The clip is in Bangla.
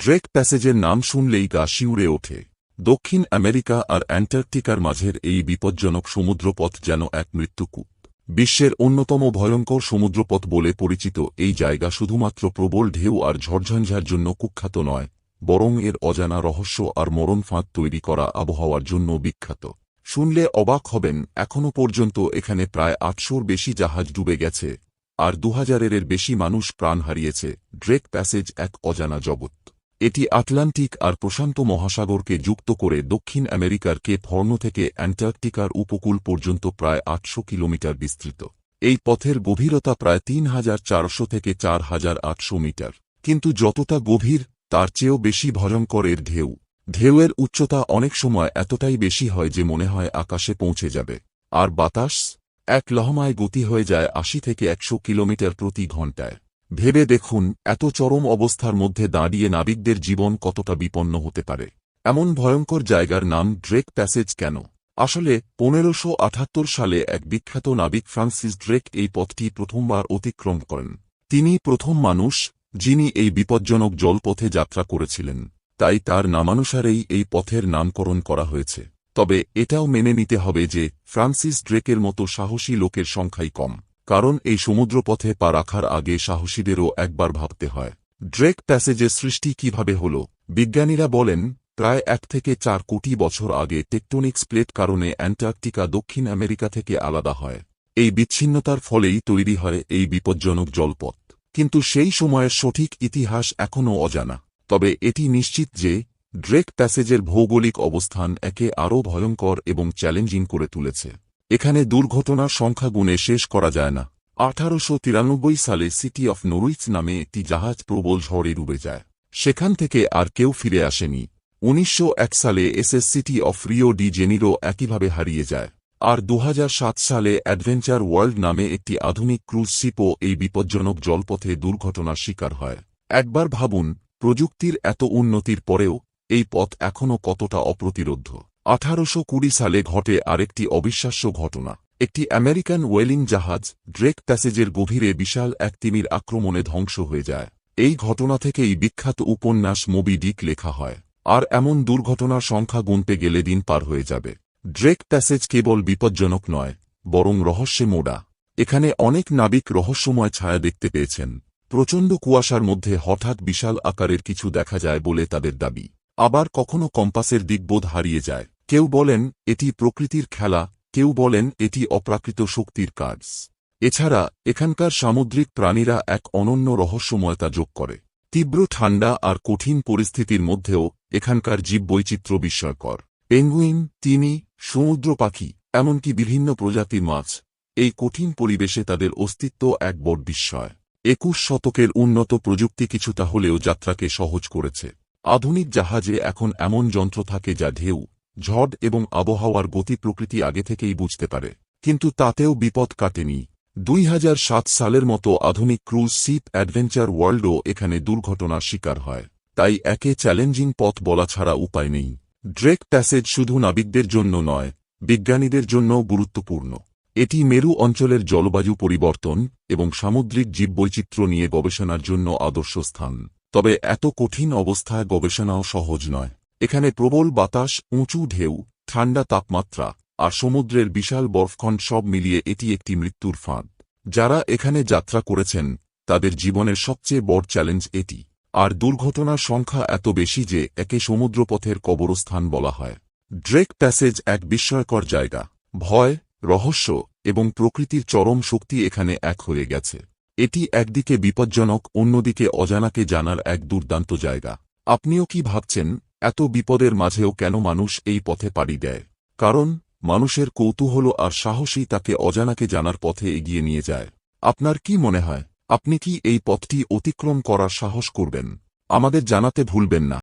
ড্রেক প্যাসেজের নাম শুনলেই গা শিউরে ওঠে। দক্ষিণ আমেরিকা আর অ্যান্টার্কটিকার মাঝের এই বিপজ্জনক সমুদ্রপথ যেন এক মৃত্যুকূপ। বিশ্বের অন্যতম ভয়ঙ্কর সমুদ্রপথ বলে পরিচিত এই জায়গা শুধুমাত্র প্রবল ঢেউ আর ঝড়ঝঞ্ঝার জন্য কুখ্যাত নয়, বরং এর অজানা রহস্য আর মরণ ফাঁদ তৈরি করা আবহাওয়ার জন্য বিখ্যাত। শুনলে অবাক হবেন এখনও পর্যন্ত এখানে প্রায় আটশোর বেশি জাহাজ ডুবে গেছে, আর দুহাজারের বেশি মানুষ প্রাণ হারিয়েছে। ড্রেক প্যাসেজ এক অজানা জগৎ। এটি আটলান্টিক আর প্রশান্ত মহাসাগরকে যুক্ত করে দক্ষিণ আমেরিকার কেপ হর্ন থেকে অ্যান্টার্কটিকার উপকূল পর্যন্ত প্রায় আটশো কিলোমিটার বিস্তৃত। এই পথের গভীরতা প্রায় তিন হাজার চারশো থেকে চার হাজার আটশো মিটার। কিন্তু যতটা গভীর, তার চেয়েও বেশি ভয়ঙ্কর এর ঢেউ। ঢেউয়ের উচ্চতা অনেক সময় এতটাই বেশি হয় যে মনে হয় আকাশে পৌঁছে যাবে। আর বাতাস? এক লহমায় গতি হয়ে যায় আশি থেকে একশো কিলোমিটার প্রতি ঘণ্টায় ভেবে দেখুন, এত চরম অবস্থার মধ্যে দাঁড়িয়ে নাবিকদের জীবন কতটা বিপন্ন হতে পারে। এমন ভয়ঙ্কর জায়গার নাম ড্রেক প্যাসেজ কেন? আসলে, পনেরোশো সালে এক বিখ্যাত নাবিক ফ্রান্সিস ড্রেক এই পথটি প্রথমবার অতিক্রম করেন। তিনি প্রথম মানুষ, যিনি এই বিপজ্জনক জলপথে যাত্রা করেছিলেন। তাই তার নামানুসারেই এই পথের নামকরণ করা হয়েছে। তবে এটাও মেনে নিতে হবে যে, ফ্রান্সিস ড্রেকের মতো সাহসী লোকের সংখ্যাই কম। কারণ এই সমুদ্রপথে পা রাখার আগে সাহসীদেরও একবার ভাবতে হয়। ড্রেক প্যাসেজের সৃষ্টি কীভাবে হল? বিজ্ঞানীরা বলেন, প্রায় এক থেকে চার কোটি বছর আগে টেকটোনিক্স প্লেট কারণে অ্যান্টার্কটিকা দক্ষিণ আমেরিকা থেকে আলাদা হয়। এই বিচ্ছিন্নতার ফলেই তৈরি হয় এই বিপজ্জনক জলপথ। কিন্তু সেই সময়ের সঠিক ইতিহাস এখনও অজানা। তবে এটি নিশ্চিত যে, ড্রেক প্যাসেজের ভৌগোলিক অবস্থান একে আরও ভয়ঙ্কর এবং চ্যালেঞ্জিং করে তুলেছে। এখানে দুর্ঘটনার সংখ্যা গুণে শেষ করা যায় না। আঠারোশো তিরানব্বই সালে সিটি অফ নরুইচ নামে একটি জাহাজ প্রবল ঝড়ে ডুবে যায়। সেখান থেকে আর কেউ ফিরে আসেনি। উনিশশো এক সালে S S city of Rio de Janeiro একইভাবে হারিয়ে যায়। আর দু হাজার সাত সালে অ্যাডভেঞ্চার ওয়ার্ল্ড নামে একটি আধুনিক ক্রুজ শিপও এই বিপজ্জনক জলপথে দুর্ঘটনার শিকার হয়। একবার ভাবুন, প্রযুক্তির এত উন্নতির পরেও এই পথ এখনও কতটা অপ্রতিরোধ্য। আঠারোশো কুড়ি সালে ঘটে আরেকটি অবিশ্বাস্য ঘটনা। একটি আমেরিকান ওয়েলিং জাহাজ, ড্রেক প্যাসেজের গভীরে বিশাল এক তিমির আক্রমণে ধ্বংস হয়ে যায়। এই ঘটনা থেকেই বিখ্যাত উপন্যাস মোবি ডিক লেখা হয়। আর এমন দুর্ঘটনার সংখ্যা গুনতে গেলে দিন পার হয়ে যাবে। ড্রেক প্যাসেজ কেবল বিপজ্জনক নয়, বরং রহস্যে মোড়া। এখানে অনেক নাবিক রহস্যময় ছায়া দেখতে পেয়েছেন। প্রচণ্ড কুয়াশার মধ্যে হঠাৎ বিশাল আকারের কিছু দেখা যায় বলে তাদের দাবি। আবার কখনো কম্পাসের দিকবোধ হারিয়ে যায়। কেউ বলেন, এটি প্রকৃতির খেলা, কেউ বলেন, এটি অপ্রাকৃত শক্তির কাজ। এছাড়া, এখানকার সামুদ্রিক প্রাণীরা এক অনন্য রহস্যময়তা যোগ করে। তীব্র ঠান্ডা আর কঠিন পরিস্থিতির মধ্যেও এখানকার জীববৈচিত্র্য বিস্ময়কর। পেঙ্গুইন, তিমি, সমুদ্র পাখি, এমনকি বিভিন্ন প্রজাতির মাছ, এই কঠিন পরিবেশে তাদের অস্তিত্ব এক বড় বিস্ময়। একুশ শতকের উন্নত প্রযুক্তি কিছুটা হলেও যাত্রাকে সহজ করেছে। আধুনিক জাহাজে এখন এমন যন্ত্র থাকে যা ঢেউ, ঝড় এবং আবহাওয়ার গতি প্রকৃতি আগে থেকেই বুঝতে পারে। কিন্তু তাতেও বিপদ কাটেনি। দুই হাজার সাত সালের মতো আধুনিক ক্রুজ শিপ অ্যাডভেঞ্চার ওয়ার্ল্ডও এখানে দুর্ঘটনার শিকার হয়। তাই একে চ্যালেঞ্জিং পথ বলা ছাড়া উপায় নেই। ড্রেক প্যাসেজ শুধু নাবিকদের জন্য নয়, বিজ্ঞানীদের জন্যও গুরুত্বপূর্ণ। এটি মেরু অঞ্চলের জলবায়ু পরিবর্তন এবং সামুদ্রিক জীববৈচিত্র্য নিয়ে গবেষণার জন্য আদর্শ স্থান। তবে এত কঠিন অবস্থায় গবেষণাও সহজ নয়। এখানে প্রবল বাতাস, উঁচু ঢেউ, ঠান্ডা তাপমাত্রা আর সমুদ্রের বিশাল বরফখণ্ড সব মিলিয়ে এটি একটি মৃত্যুর ফাঁদ। যারা এখানে যাত্রা করেছেন, তাদের জীবনের সবচেয়ে বড় চ্যালেঞ্জ এটি। আর দুর্ঘটনার সংখ্যা এত বেশি যে একে সমুদ্রপথের কবরস্থান বলা হয়। ড্রেক প্যাসেজ এক বিস্ময়কর জায়গা। ভয়, রহস্য এবং প্রকৃতির চরম শক্তি এখানে এক হয়ে গেছে। এটি একদিকে বিপজ্জনক, অন্যদিকে অজানাকে জানার এক দুর্দান্ত জায়গা। আপনিও কি ভাবছেন, এত বিপদের মাঝেও কেন মানুষ এই পথে পাড়ি দেয়? কারণ, মানুষের কৌতূহল আর সাহসী তাকে অজানাকে জানার পথে এগিয়ে নিয়ে যায়। আপনার কি মনে হয়, আপনি কি এই পথটি অতিক্রম করার সাহস করবেন? আমাদের জানাতে ভুলবেন না।